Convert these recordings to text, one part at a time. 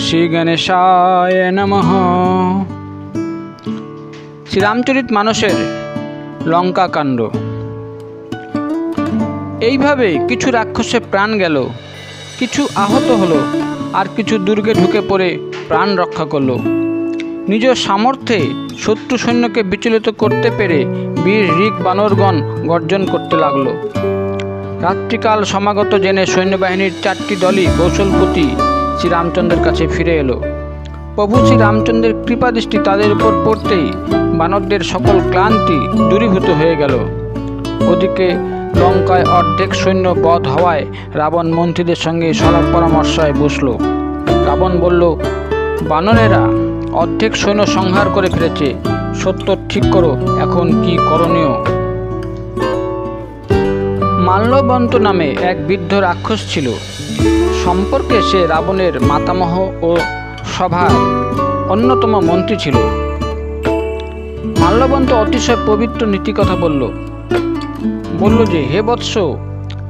শ্রী গণেশায় নমঃ। শ্রীরামচরিত মানুষের লঙ্কা কাণ্ড। এইভাবে কিছু রাক্ষসে প্রাণ গেল, কিছু আহত হলো, আর কিছু দুর্গে ঢুকে পড়ে প্রাণ রক্ষা করল। নিজ সামর্থ্যে শত্রু সৈন্যকে বিচলিত করতে পেরে বীর, ঋক, বানরগণ গর্জন করতে লাগল। রাত্রিকাল সমাগত জেনে সৈন্যবাহিনীর চারটি দলই কৌশলপতি শ্রীরামচন্দ্রের কাছে ফিরে এলো। প্রভু শ্রীরামচন্দ্রের কৃপাদৃষ্টি তাদের উপর পড়তেই বানরদের সকল ক্লান্তি দূরীভূত হয়ে গেল। ওদিকে লঙ্কায় অর্ধেক সৈন্য বধ হওয়ায় রাবণ মন্ত্রীদের সঙ্গে সলাপ পরামর্শায় বসল। রাবণ বলল, বানরেরা অর্ধেক সৈন্য সংহার করে ফেলেছে। সত্য ঠিক করো, এখন কি করণীয়? মাল্যবন্ত নামে এক বৃদ্ধ রাক্ষস ছিল। সম্পর্কে সে রাবণের মাতামহ ও সভার অন্যতম মন্ত্রী ছিল। মাল্যবন্ত অতিশয় পবিত্র নীতি কথা বলল বলল যে, হে বৎস,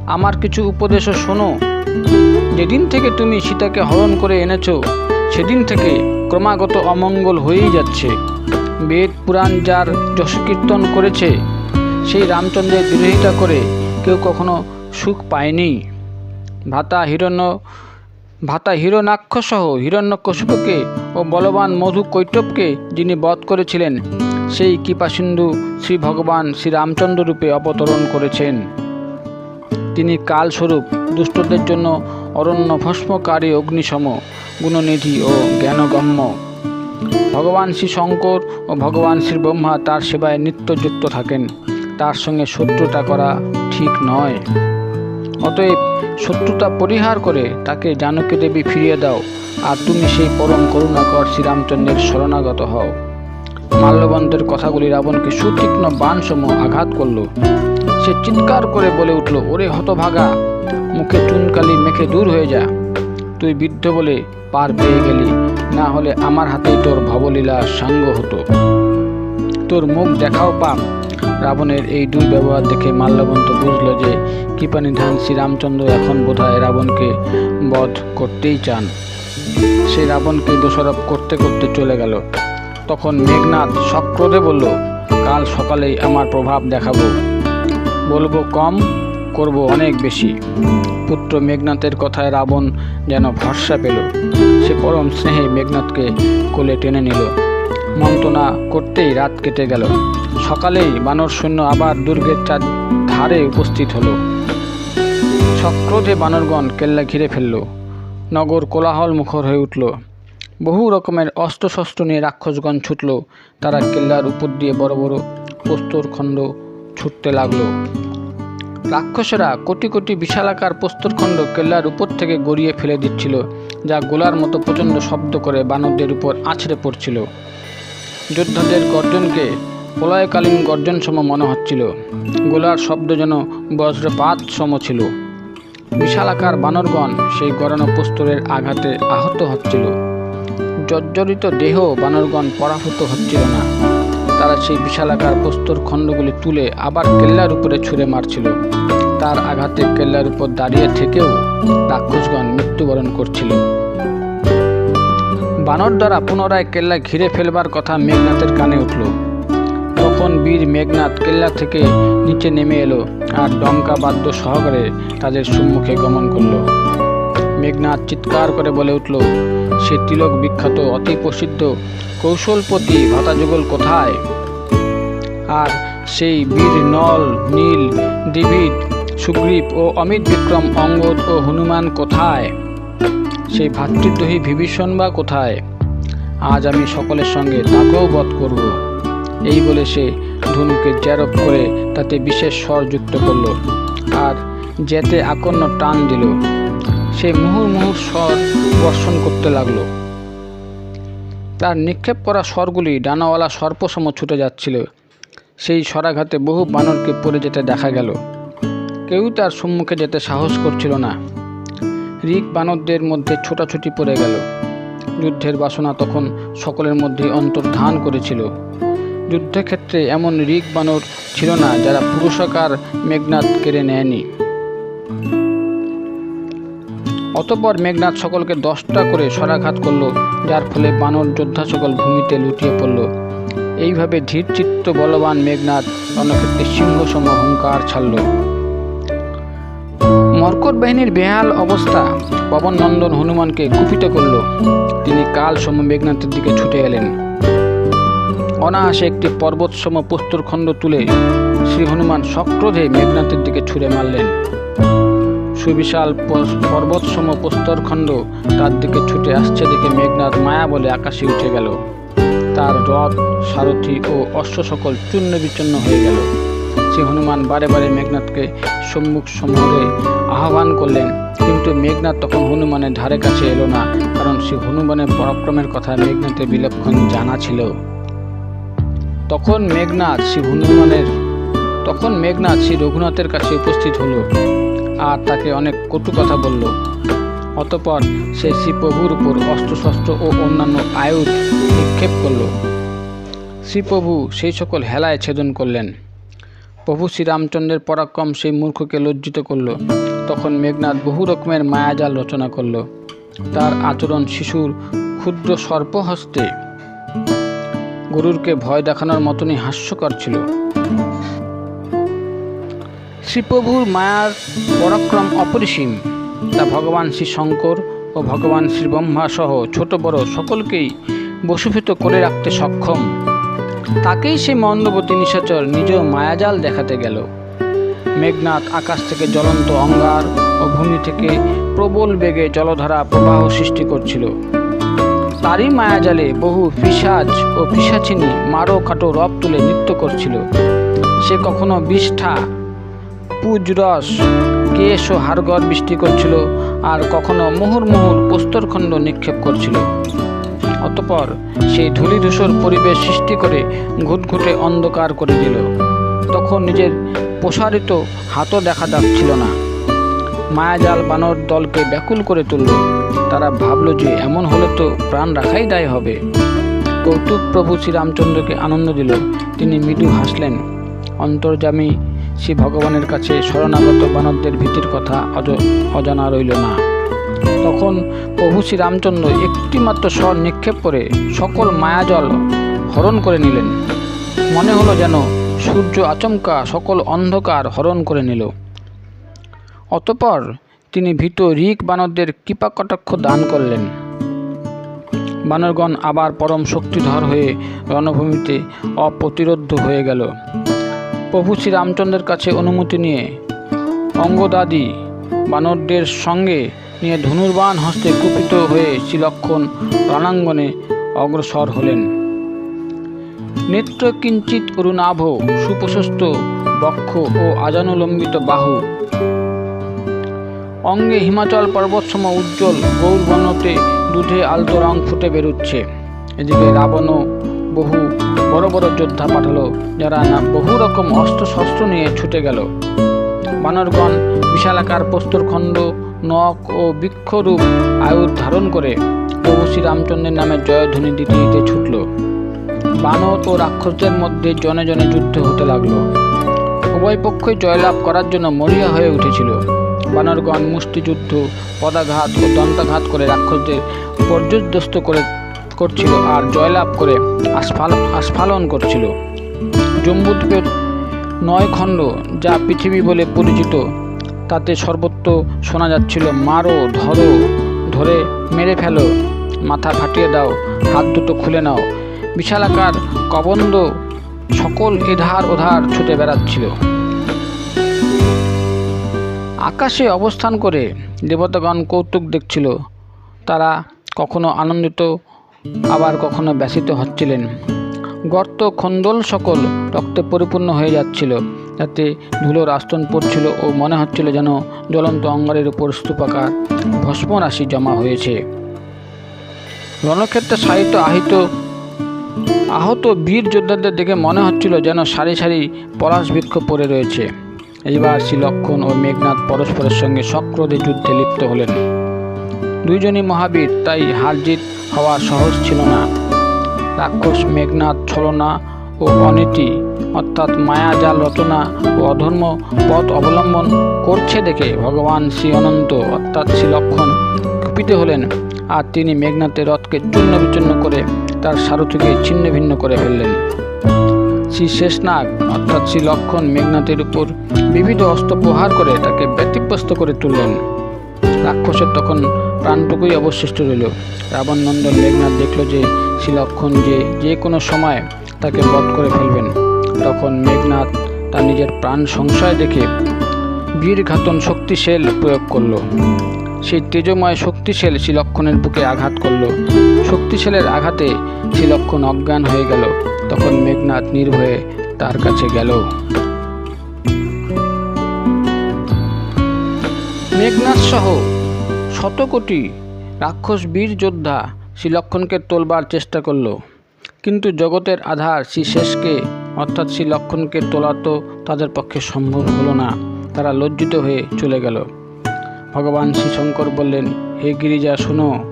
আমার কিছু উপদেশ শোনো। যেদিন থেকে তুমি সীতাকে হরণ করে এনেছো, সেদিন থেকে ক্রমাগত অমঙ্গল হয়েই যাচ্ছে। বেদ পুরাণ যার যশকীর্তন করেছে, সেই রামচন্দ্রের বিরোধিতা করে কেউ কখনো সুখ পায়নি। ভাতা হিরণ্য, ভাতা হিরণাক্ষসহ হিরণ্যকশিপুকে ও বলবান মধু কৈটবকে যিনি বধ করেছিলেন, সেই কৃপাসিন্ধু শ্রী ভগবান শ্রী রামচন্দ্র রূপে অবতরণ করেছেন। তিনি কালস্বরূপ দুষ্টদের জন্য অরণ্য ভস্মকারী অগ্নিসম গুণনিধি ও জ্ঞানগম্য। ভগবান শ্রী শঙ্কর ও ভগবান শ্রী ব্রহ্মা তার সেবায় নিত্যযুক্ত থাকেন। তার সঙ্গে শত্রুতা করা ঠিক নয়। অতএব শত্রুতা পরিহার করে তাকে জানকী দেবী ফিরিয়ে দাও আর তুমি সেই পরম করুণাকর শ্রীরামচন্দ্রের শরণাগত হও। মাল্যবন্তের কথাগুলি রাবণকে সুতীক্ষ্ণ বাণসমূহ আঘাত করল। সে চিৎকার করে বলে উঠল, ওরে হতভাগা, মুখে চুনকালি মেখে দূর হয়ে যা। তুই বৃদ্ধ বলে পার পেয়ে গেলি, না হলে আমার হাতেই তোর ভবলীলা সাঙ্গ হতো। তোর মুখ দেখাও পাপ রাবণের এই দুই ব্যবহার দেখে মাল্যবন্ত বুঝল যে কৃপানিধান শ্রীরামচন্দ্র এখন বোধহয় রাবণকে বধ করতেই চান। সে রাবণকে দোষারোপ করতে করতে চলে গেল। তখন মেঘনাথ সক্রোধে বলল, কাল সকালেই আমার প্রভাব দেখাবো। বলব কম, করব অনেক বেশি। পুত্র মেঘনাথের কথায় রাবণ যেন ভরসা পেল। সে পরম স্নেহে মেঘনাথকে কোলে টেনে নিল। মন্ত্রণা করতেই রাত কেটে গেল। সকালেই বানর সৈন্য আবার দুর্গের চার ধারে উপস্থিত হলো। সক্রোধে বানরগণ কেল্লা ঘিরে ফেলল। নগর কোলাহল মুখর হয়ে উঠল। বহু রকমের অস্ত্রশস্ত্র নিয়ে রাক্ষসগণ ছুটল। তারা কেল্লার উপর দিয়ে বড় বড় প্রস্তর খণ্ড ছুটতে লাগল। রাক্ষসেরা কোটি কোটি বিশালাকার প্রস্তরখণ্ড কেল্লার উপর থেকে গড়িয়ে ফেলে দিচ্ছিল, যা গোলার মতো প্রচণ্ড শব্দ করে বানরদের উপর আছড়ে পড়ছিল। যোদ্ধাদের গর্জনকে প্রলয়কালীন গর্জন সম মনে হচ্ছিল। গোলার শব্দ যেন বজ্রপাত সম ছিল। বিশালাকার বানরগণ সেই গড়ানো প্রস্তরের আঘাতে আহত হচ্ছিল। জর্জরিত দেহ বানরগণ পরাভূত হচ্ছিল না। তারা সেই বিশালাকার প্রস্তর খণ্ডগুলি তুলে আবার কেল্লার উপরে ছুঁড়ে মারছিল। তার আঘাতে কেল্লার উপর দাঁড়িয়ে থেকেও রাক্ষসগণ মৃত্যুবরণ করছিল। বানর দ্বারা পুনরায় কেল্লা ঘিরে ফেলবার কথা মেঘনাথের কানে উঠল। তখন বীর মেঘনাথ কেল্লা থেকে নিচে নেমে এলো আর ডঙ্কা বাদ্য সহকারে তাদের সম্মুখে গমন করল। মেঘনাথ চিৎকার করে বলে উঠল, সে তিলক বিখ্যাত, অতি প্রসিদ্ধ, কৌশলপতি ভাতাযুগল কোথায়? আর সেই বীর নল, নীল দ্বিবিদ সুগ্রীব ও অমিত বিক্রম, অঙ্গদ ও হনুমান কোথায়? সেই ভাতৃদ্রোহী বিভীষণ বা কোথায়? আজ আমি সকলের সঙ্গে তাকেও বধ করব। এই বলে সে ধনুকে জ্যারব করে তাতে বিশেষ স্বর যুক্ত করল আর যেতে আকন্ন টান দিল। সে মুহুর মুহুর স্বর বর্ষণ করতে লাগল। তার নিক্ষেপ করা স্বরগুলি ডানাওয়ালা সর্পসম ছুটে যাচ্ছিল। সেই স্বরাঘাতে বহু বানরকে পড়ে যেতে দেখা গেল। কেউ তার সম্মুখে যেতে সাহস করছিল না। রিক বানরদের মধ্যে ছোটাছুটি পড়ে গেল। যুদ্ধের বাসনা তখন সকলের মধ্যে অন্তর্ধান করেছিল। যুদ্ধক্ষেত্রে এমন রিক বানর ছিল না যারা পুরুষাকার মেঘনাথ কেড়ে নেয়নি। অতপর মেঘনাথ সকলকে দশটা করে সরাঘাত করল, যার ফলে বানর যোদ্ধা সকল ভূমিতে লুটিয়ে পড়ল। এইভাবে ধীরচিত্ত বলবান মেঘনাথ রণক্ষেত্রে সিংহসম হুঙ্কার ছাড়ল। মর্কট বাহিনীর বেহাল অবস্থা। পবন নন্দন হনুমানকে কুপিত করল। তিনি কাল সম মেঘনাথের দিকে ছুটে এলেন। অনায়াসে একটি পর্বতসম প্রস্তরখণ্ড তুলে শ্রী হনুমান সক্রোধে মেঘনাথের দিকে ছুঁড়ে মারলেন। সুবিশাল পর্বতসম প্রস্তরখণ্ড তার দিকে ছুটে আসছে দেখে মেঘনাথ মায়া বলে আকাশে উঠে গেল। তার রথ, সারথি ও অশ্ব সকল চূর্ণ বিচ্ছিন্ন হয়ে গেল। শ্রী হনুমান বারে বারে মেঘনাথকে সম্মুখ সমরে আহ্বান করলেন, কিন্তু মেঘনাথ তখন হনুমানের ধারে কাছে এলো না, কারণ শ্রী হনুমানের পরাক্রমের কথা মেঘনাথের বিলক্ষণ জানা ছিল। তখন মেঘনাথ শ্রী হনুমানের, তখন মেঘনাথ শ্রী রঘুনাথের কাছে উপস্থিত হলো আর তাকে অনেক কটু কথা বলল। অতপর সে শ্রী প্রভুর উপর অস্ত্রশস্ত্র ও অন্যান্য আয়ুধ নিক্ষেপ করল। শ্রীপ্রভু সেই সকল হেলায় ছেদন করলেন। প্রভু শ্রীরামচন্দ্রের পরাক্রম সেই মূর্খকে লজ্জিত করল। তখন মেঘনাথ বহু রকমের মায়াজাল রচনা করল। তার আচরণ শিশুর ক্ষুদ্র সর্পহস্তে গরুরকে ভয় দেখানোর মতনই হাস্যকর ছিল। শ্রীপ্রভুর মায়ার পরাক্রম অপরিসীম। তা ভগবান শ্রী শঙ্কর ও ভগবান শ্রী ব্রহ্মা সহ ছোট বড় সকলকেই বসীভূত করে রাখতে সক্ষম। তাকেই সে মন্দবতী নিশাচর নিজ মায়াজাল দেখাতে গেল। মেঘনাথ আকাশ থেকে জ্বলন্ত অঙ্গার ও ভূমি থেকে প্রবল বেগে জলধারা প্রবাহ সৃষ্টি করছিল। তারই মায়াজালে বহু পিসাজ ও পিসাচিনী মারো কাটো রব তুলে নৃত্য করছিল। সে কখনো বিষ্ঠা, পুজরস, কেশ ও হাড়গড় বৃষ্টি করছিল আর কখনো মুহুর মুহুর প্রস্তরখণ্ড নিক্ষেপ করছিল। অতপর সেই ধূলিধূসর পরিবেশ সৃষ্টি করে ঘুটঘুটে অন্ধকার করে দিল। তখন নিজের প্রসারিত হাতও দেখা যাচ্ছিল না। মায়াজাল বানর দলকে ব্যাকুল করে তুলল। তারা ভাবল যে এমন হলে তো প্রাণ রাখাই দায় হবে। কৌতুক প্রভু শ্রীরামচন্দ্রকে আনন্দ দিল। তিনি মৃদু হাসলেন। অন্তর্যামী শ্রী ভগবানের কাছে শরণাগত বানরদের ভীতির কথা অজ, অজানা রইল না। তখন প্রভু শ্রীরামচন্দ্র একটিমাত্র স্বর নিক্ষেপ করে সকল মায়াজল হরণ করে নিলেন। মনে হলো যেন সূর্য আচমকা সকল অন্ধকার হরণ করে নিল। অতপর তিনি ভীত ঋক বানরদের কৃপা কটাক্ষ দান করলেন। বানরগণ আবার পরম শক্তিধর হয়ে রণভূমিতে অপ্রতিরোধ্য হয়ে গেল। প্রভু শ্রীরামচন্দ্রের কাছে অনুমতি নিয়ে অঙ্গদাদি বানরদের সঙ্গে নিয়ে ধনুর্বাণ হস্তে কুপিত হয়ে শ্রীলক্ষণ রণাঙ্গনে অগ্রসর হলেন। নেত্র কিঞ্চিত অরুণাভ, সুপ্রশস্ত বক্ষ ও আজানুলম্বিত বাহু। অঙ্গে হিমাচল পর্বতসম উজ্জ্বল গৌরবনতে দুধে আলতো রং ফুটে বেরুচ্ছে। এদিকে রাবণও বহু বড় বড় যোদ্ধা পাঠালো, যারা না বহু রকম অস্ত্র শস্ত্র নিয়ে ছুটে গেল। বানরগণ বিশালাকার প্রস্তরখণ্ড, নখ ও বৃক্ষরূপ আয়ুধ ধারণ করে প্রভু শ্রীরামচন্দ্রের নামে জয়ধ্বনি দিতে দিতে ছুটল। বানর ও রাক্ষসদের মধ্যে জনে জনে যুদ্ধ হতে লাগল। উভয় পক্ষই জয়লাভ করার জন্য মরিয়া হয়ে উঠেছিল। বানরগণ মুষ্টিযুদ্ধ, পদাঘাত ও দন্তাঘাত করে রাক্ষসদের পর্যুদস্ত করে করছিল আর জয়লাভ করে আস্ফাল, আস্ফালন করছিল। জম্বুদ্বীপের নয় খণ্ড, যা পৃথিবী বলে পরিচিত, তাতে সর্বত্র শোনা যাচ্ছিল, মারো, ধরো, ধরে মেরে ফেলো, মাথা ফাটিয়ে দাও, হাত দুটো খুলে নাও বিশালাকার কবন্দ সকল এধার ওধার ছুটে বেড়াচ্ছিল। আকাশে অবস্থান করে দেবতাগণ কৌতুক দেখছিল। তারা কখনো আনন্দিত, আবার কখনো ব্যসিত হচ্ছিলেন। গর্ত খন্দল সকল রক্তে পরিপূর্ণ হয়ে যাচ্ছিল। যাতে ধুলোর আস্তন পড়ছিল ও মনে হচ্ছিল যেন জ্বলন্ত অঙ্গারের উপর স্তূপাকার ভস্ম রাশি জমা হয়েছে। রণক্ষেত্রে সাহিত্য আহিত আহত বীর যোদ্ধাদের দেখে মনে হচ্ছিল যেন সারি সারি পলাশ বৃক্ষ পড়ে রয়েছে। এইবার শ্রীলক্ষণ ও মেঘনাথ পরস্পরের সঙ্গে সক্রোধে যুদ্ধে লিপ্ত হলেন। দুইজনই মহাবীর, তাই হারজিত হওয়া সহজ ছিল না। রাক্ষস মেঘনাথ ছলনা ও অনীতি অর্থাৎ মায়াজাল রচনা ও অধর্ম পথ অবলম্বন করছে দেখে ভগবান শ্রী অনন্ত, অর্থাৎ শ্রী লক্ষণ কুপিত হলেন। আর তিনি মেঘনাথের রথকে চূর্ণ বিচূর্ণ করে তার সারথিকে ছিন্ন ভিন্ন করে ফেললেন। শ্রী শেষনাগ, অর্থাৎ শ্রী লক্ষণ মেঘনাথের উপর বিবিধ অস্ত্র প্রহার করে তাকে ব্যতিব্যস্ত করে তুললেন। রাক্ষসের তখন প্রাণটুকুই অবশিষ্ট রইল। রাবণ নন্দন মেঘনাথ দেখল যে শ্রী লক্ষণ যে যে কোনো সময় তাকে বধ করে ফেলবেন। তখন মেঘনাথ তার নিজের প্রাণ সংশয় দেখে বীর ঘাতন শক্তিশীল প্রয়োগ করল। সেই তেজময় শক্তিশীল শ্রীলক্ষণের বুকে আঘাত করল। শক্তিশালের আঘাতে শ্রীলক্ষণ অজ্ঞান হয়ে গেল। তখন মেঘনাথ নির্ভয়ে তার কাছে গেল। মেঘনাথ সহ শত কোটি রাক্ষস বীর যোদ্ধা শ্রীলক্ষণকে তোলবার চেষ্টা করল। কিন্তু জগতের আধার শ্রী শেষকে অর্থাৎ শ্রী লক্ষণকে তোলা তো তাদের পক্ষে সম্ভব হলো না। তারা লজ্জিত হয়ে চলে গেল। ভগবান শ্রী শঙ্কর বললেন, হে গিরিজা, শোনো।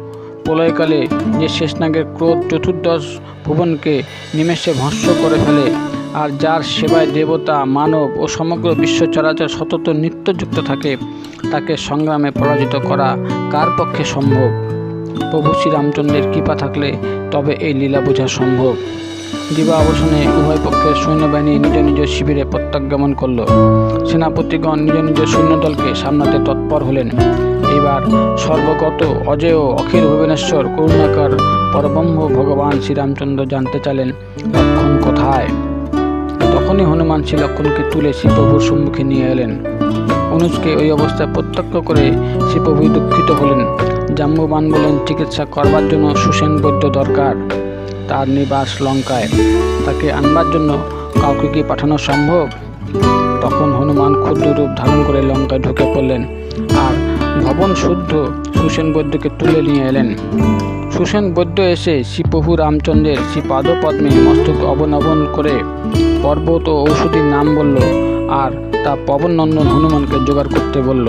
প্রলয়কালে যে শেষনাগের ক্রোধ চতুর্দশ ভুবনকে নিমেষে ভস্ম করে ফেলে, আর যার সেবায় দেবতা, মানব ও সমগ্র বিশ্ব চরাচর সতত নিত্যযুক্ত থাকে, তাকে সংগ্রামে পরাজিত করা কার পক্ষে সম্ভব? প্রভু শ্রীরামচন্দ্রের কৃপা থাকলে তবে এই লীলা বোঝা সম্ভব। দিবা অবসানে উভয় পক্ষের সৈন্যবাহিনী নিজ নিজ শিবিরে প্রত্যাগমন করল। সেনাপতিগণ নিজ নিজ সৈন্যদলকে সামলাতে তৎপর হলেন। এবার সর্বগত অজেয় অখিল ভুবনেশ্বর করুণাকার পরব্রহ্ম ভগবান শ্রীরামচন্দ্র জানতে চালেন লক্ষণ কোথায়? তখনই হনুমান শ্রী লক্ষণকে তুলে শ্রীপ্রভুর সম্মুখে নিয়ে এলেন। অনুজকে ওই অবস্থায় প্রত্যক্ষ করে শ্রীপ্রভু দুঃখিত হলেন। জাম্বুবান বলেন, চিকিৎসা করবার জন্য সুসেন বৈদ্য দরকার। তার নিবাস লঙ্কায়। তাকে আনবার জন্য কাউকে কি পাঠানো সম্ভব? তখন হনুমান ক্ষুদ্র রূপ ধারণ করে লঙ্কায় ঢুকে পড়লেন আর ভবন শুদ্ধ সুসেন বৈদ্যকে তুলে নিয়ে এলেন। সুসেন বৈদ্য এসে শ্রীপ্রভু রামচন্দ্রের শ্রী পাদপদ্মে মস্তক অবনবন করে পর্বত ও ঔষধির নাম বলল আর তা পবননন্দন হনুমানকে জোগাড় করতে বলল।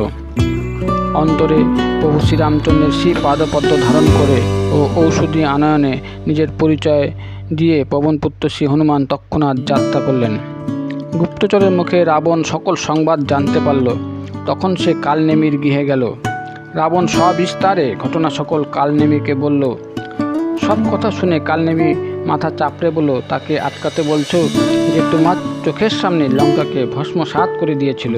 অন্তরে প্রভু শ্রীরামচন্দ্রের শ্রী পাদপদ্ম ধারণ করে ও ঔষধি আনয়নে নিজের পরিচয় দিয়ে পবনপুত্র শ্রী হনুমান তৎক্ষণাৎ যাত্রা করলেন। গুপ্তচরের মুখে রাবণ সকল সংবাদ জানতে পারল। তখন সে কালনেমির গৃহে গেল। রাবণ সবিস্তারে ঘটনা সকল কালনেমিকে বলল, সব কথা শুনে কালনেমি মাথা চাপড়ে বলল, তাকে আটকাতে বলছো যে তোমার চোখের সামনে লঙ্কাকে ভস্মসাৎ করে দিয়েছিল।